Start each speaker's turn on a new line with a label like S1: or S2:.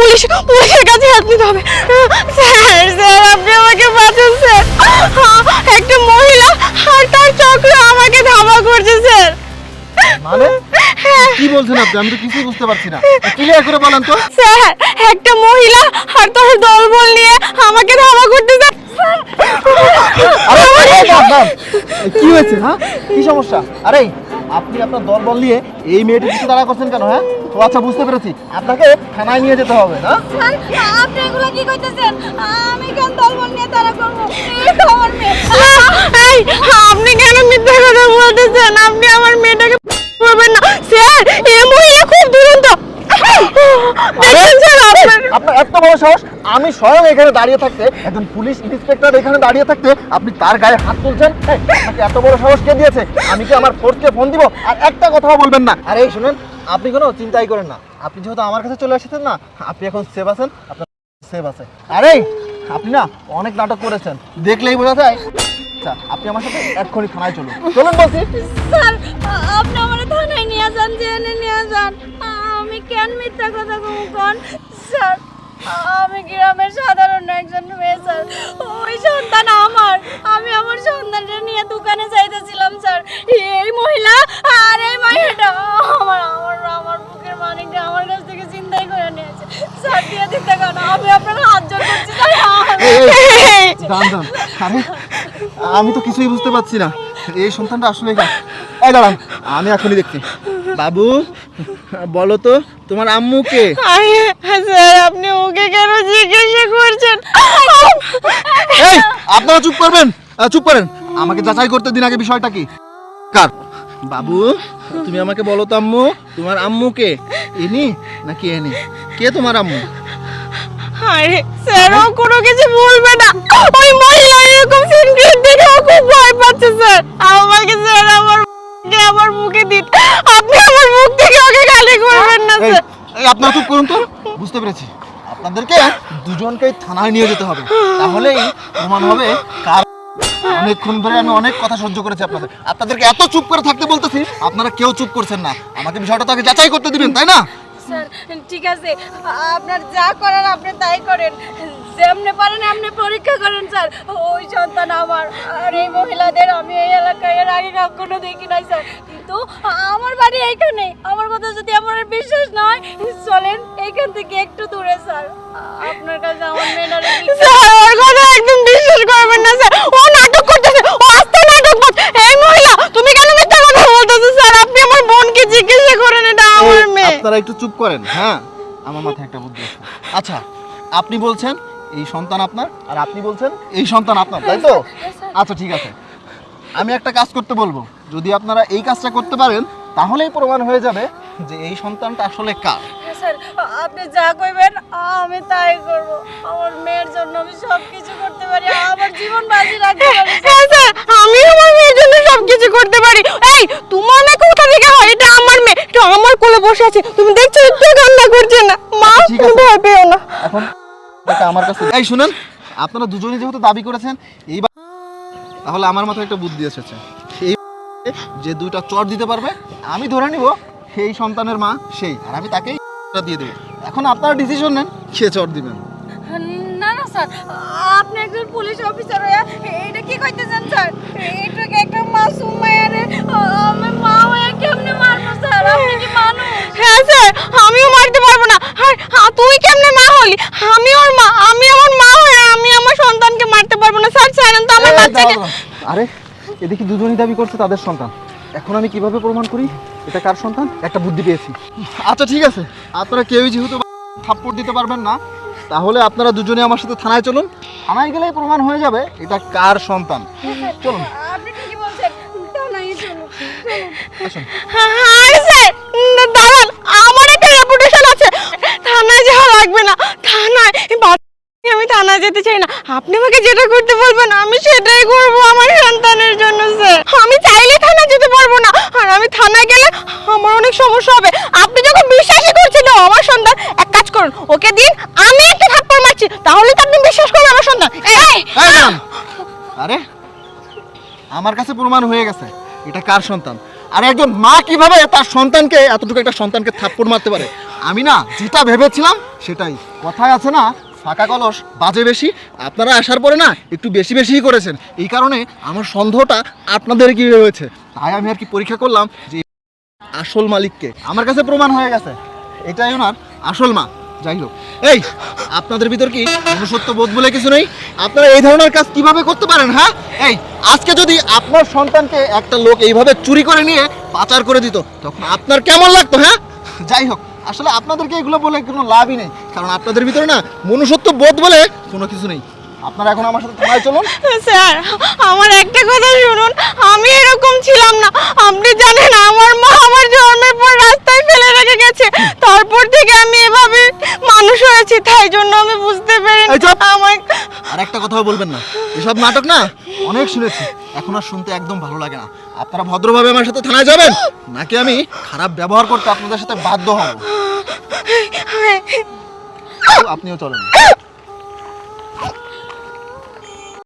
S1: Police পুলিশের কাছে হাত নিতে হবে। স্যার স্যার আপনি আমাকে বাঁচান স্যার। একটা মহিলা আর তার চক্র আমাকে ধাওয়া করছে স্যার।
S2: মানে? কি বলছেন আপনি? আমি তো কিছুই বুঝতে পারছি না। ক্লিয়ার করে বলেন তো।
S1: স্যার একটা মহিলা আর তার দলবল নিয়ে আমাকে ধাওয়া
S2: দাম। কি হয়েছে হ্যাঁ? কি সমস্যা? আরে আপনি আপনার দল বল নিয়ে এই মেয়েটির পিছনে দাঁড়া করছেন কেন হ্যাঁ? ও আচ্ছা বুঝতে পেরেছি। আপনাকে থানায় নিয়ে যেতে হবে না?
S1: আপনি এগুলো কি কইতেছেন? আমি কেন দলবল নিয়ে তারা করব? এই আমার মেয়ে। এই আপনি কেন মিথ্যা কথা বলতেছেন? আপনি আমার মেয়েটাকে করবেন না। স্যার এই মহিলা খুব দুরন্ত। দেখেন আপনার
S2: এত বড় সাহস। আমি স্বয়ং এখানে দাঁড়িয়ে থাকতে একজন পুলিশ ইন্সপেক্টর এখানে দাঁড়িয়ে থাকতে আপনি তার গায়ে হাত তুলছেন? এত বড় সাহস কে দিয়েছে? আমি কি আমার ফোর্সকে ফোন দিব? আর একটা কথাও বলবেন না। আরে এই শুনুন আপনি কোনো চিন্তাই করেন না। আপনি যেহেতু আমার কাছে চলে এসেছেন না, আপনি এখন সেভ আছেন, আপনার সেভ আছে। আরে, আপনি না অনেক নাটক করেছেন, দেখলেই বোঝা যায়। আচ্ছা আপনি আমার সাথে এক্ষুনি থানায় চলুন। চলুন বলছি।
S1: স্যার, আপনি আমার থানায় নিয়ে যান জেনে নিয়ে যান। আমি কেন মিথ্যা কথা কোন? স্যার, আমি গ্রামের সাধারণ একজন মেয়ে, স্যার। ওই আমি আপনার হাত জোর করছি
S2: দান দান আরে আমি তো কিছুই বুঝতে পারছি না। এই সন্তানটা আসলে এই দাঁড়ান আমি এখনই দেখছি। বাবু বলো তো তোমার আম্মুকে
S1: স্যার আপনি ওকে কেন জিজ্ঞাসা করছেন?
S2: এই আপনারা চুপ করবেন চুপ করেন। আমাকে যাচাই করতে দিন আগে বিষয়টা কি? কার? বাবু তুমি আমাকে বলো তো আম্মু তোমার আম্মু আম্মুকে ইনি নাকি এনি? কে তোমার আম্মু?
S1: আরে স্যার কোনো কিছু বলবে না। ওই মহিলা এরকম সিনক্রেট দেখে ও খুব ভয় পাচ্ছে স্যার। আমাকে স্যার আমার আমার মুখে দিন। আপনি আমার মুখ থেকে ওকে গালি করবেন না স্যার।
S2: আপনারা চুপ করুন তো। বুঝতে পেরেছি। আপনাদেরকে দুজনকে থানায় নিয়ে যেতে হবে। তাহলেই প্রমাণ হবে কার অনেকক্ষণ ধরে আমি অনেক কথা সহ্য করেছি আপনাদের। আপনাদেরকে এত চুপ করে থাকতে বলতেছি আপনারা কেউ চুপ করছেন না। আমাকে বিষয়টা তাকে যাচাই করতে দিবেন তাই না?
S1: ঠিক আছে, আপনার যা করার আপনি তাই করেন। যেমনে পারেন আপনি পরীক্ষা করেন, স্যার। ওই সন্তান আমার। আর এই মহিলাদের আমি এই এলাকায় এর আগে কখনো দেখি নাই, স্যার। কিন্তু আমার বাড়ি এইখানে। আমার কথা যদি আমার বিশ্বাস না হয়, চলেন এইখান থেকে একটু দূরে, স্যার। আপনার কাছে আমার মেয়েটারে স্যার, ওর কথা একদম বিশ্বাস করবেন না, স্যার। ও নাটক করতেছে ও আস্তে নাটক করছে এই মহিলা তুমি কেন মিথ্যা কথা বলতেছো স্যার আপনি আমার বোনকে জিজ্ঞাসা করেন এটা আমার
S2: এই,
S1: মেয়ে
S2: আপনারা একটু চুপ করেন হ্যাঁ? আমার মাথায় একটা বুদ্ধি আছে। আচ্ছা আপনি বলছেন এই সন্তান আপনার আর আপনি বলছেন এই সন্তান আপনার তাই তো? আচ্ছা ঠিক আছে। আমি একটা কাজ করতে বলব। যদি আপনারা এই কাজটা করতে পারেন তাহলেই প্রমাণ হয়ে যাবে যে এই সন্তানটা আসলে কার।
S1: স্যার আপনি যা কইবেন আমি তাই করব। আমার মেয়ের জন্য আমি সব কিছু করতে পারি আমার জীবন বাজি রাখতে পারি হ্যাঁ স্যার আমি আমার মেয়ের জন্য সব কিছু করতে পারি। এই তোমার না কোথা থেকে হয় এটা আমার মেয়ে তো আমার কোলে বসে আছে। তুমি দেখছ একটু কান্না করছে না। মা তুমি ভয় পেও না।
S2: এখন এটা আমার কাছে এই শুনেন আপনারা দুজনেই যেহেতু দাবি করেছেন এই তাহলে আমার মাথায় একটা বুদ্ধি এসেছে। এই যে দুইটা চট দিতে পারবে আমি ধরে নিব সেই সন্তানের মা সেই আর আমি তাকেই দিয়ে দেবো। এখন আপনারা ডিসিশন নেন কে চট দিবেন।
S1: না না স্যার। আপনি একজন পুলিশ অফিসার হয়ে এটা কি কইতেছেন স্যার? এটাকে একটা মাসুম মায়ারে আমি মা হয়ে কেমনে হ্যাঁ স্যার আমিও মারতে পারব না। আর তুই কেমনে মা হলি? আমি ওর মা আমি আমার মা হয়ে আমি আমার সন্তানকে মারতে পারব না। স্যার ছাড়েন তো আমার বাচ্চাকে।
S2: আরে এদিকে দুজনই দাবি করছে তাদের সন্তান। এখন আমি কীভাবে প্রমাণ করি? এটা কার সন্তান? একটা বুদ্ধি পেয়েছি। আচ্ছা ঠিক আছে। আপনারা কেউই যেহেতু থাপ্পড় দিতে পারবেন না তাহলে আপনারা দুজনে আমার সাথে থানায় চলুন। থানায় গেলেই প্রমাণ হয়ে যাবে এটা কার সন্তান। চলুন।
S1: আপনি ঠিকই বলছেন। থানায় চলুন।
S2: আসুন
S1: আরে স্যার দাঁড়ান আমার একটা রেপুটেশন আছে থানায় যাওয়া লাগবে না থানায় বাচ্চা নিয়ে যেতে চাই না। আপনি আমাকে যেটা করতে বলবেন আমি সেটাই করব আমার সন্তানের জন্য স্যার। আমি চাইলে থানায় যেতে পারব না। আর আমি থানায় গেলে আমার অনেক সমস্যা হবে। আপনি যখন বিশ্বাসই করছেন না আমার সন্তান এক কাজ করুন ওকে দিন আমি একটা থাপ্পড় মারছি তাহলে তো আপনি বিশ্বাস করবেন আমার সন্তান। এই
S2: আরে আমার কাছে প্রমাণ হয়ে গেছে। এটা কার সন্তান? আর একজন মা কীভাবে তার সন্তানকে এতটুকু একটা সন্তানকে থাপ্পড় মারতে পারে? আমি না যেটা ভেবেছিলাম সেটাই। কথায় আছে না ফাঁকা কলস বাজে বেশি, আপনারা আসার পরে না একটু বেশি বেশিই করেছেন। এই কারণে আমার সন্দেহটা আপনাদের কি হয়েছে তাই আমি আর কি পরীক্ষা করলাম যে আসল মালিককে। আমার কাছে প্রমাণ হয়ে গেছে। এটাই ওনার আসল মা। যাই হোক। এই, আপনাদের ভিতর কি মনুষ্যত্ব বোধ বলে কিছু নেই? আপনারা এই ধরনের কাজ কীভাবে করতে পারেন হ্যাঁ? এই, আজকে যদি আপনার সন্তানকে একটা লোক এইভাবে চুরি করে নিয়ে পাচার করে দিত, তখন আপনার কেমন লাগতো হ্যাঁ? যাই হোক। আসলে আপনাদেরকে এগুলো বলে কোনো লাভই নেই। কারণ আপনাদের ভিতরে না মনুষ্যত্ব বোধ বলে কোনো কিছু নেই। আপনারা এখন আমার সাথে থানায় চলুন।
S1: স্যার আমার একটা কথা শুনুন। আমি এরকম ছিলাম না। আপনি জানেন আমার মা আমার জন্মের পর রাস্তায় ফেলে রেখে গেছে। তারপর থেকে আমি এভাবে মানুষ হয়েছি তাই জন্য আমি বুঝতে পারি
S2: এই
S1: আমার
S2: আর একটা কথাও বলবেন না। এসব নাটক না অনেক শুনেছি। এখন আর শুনতে একদম ভালো লাগে না। আপনারা ভদ্রভাবে আমার সাথে থানায় যাবেন? নাকি আমি খারাপ ব্যবহার করতে আপনাদের সাথে বাধ্য হব? আপনিও চলেন।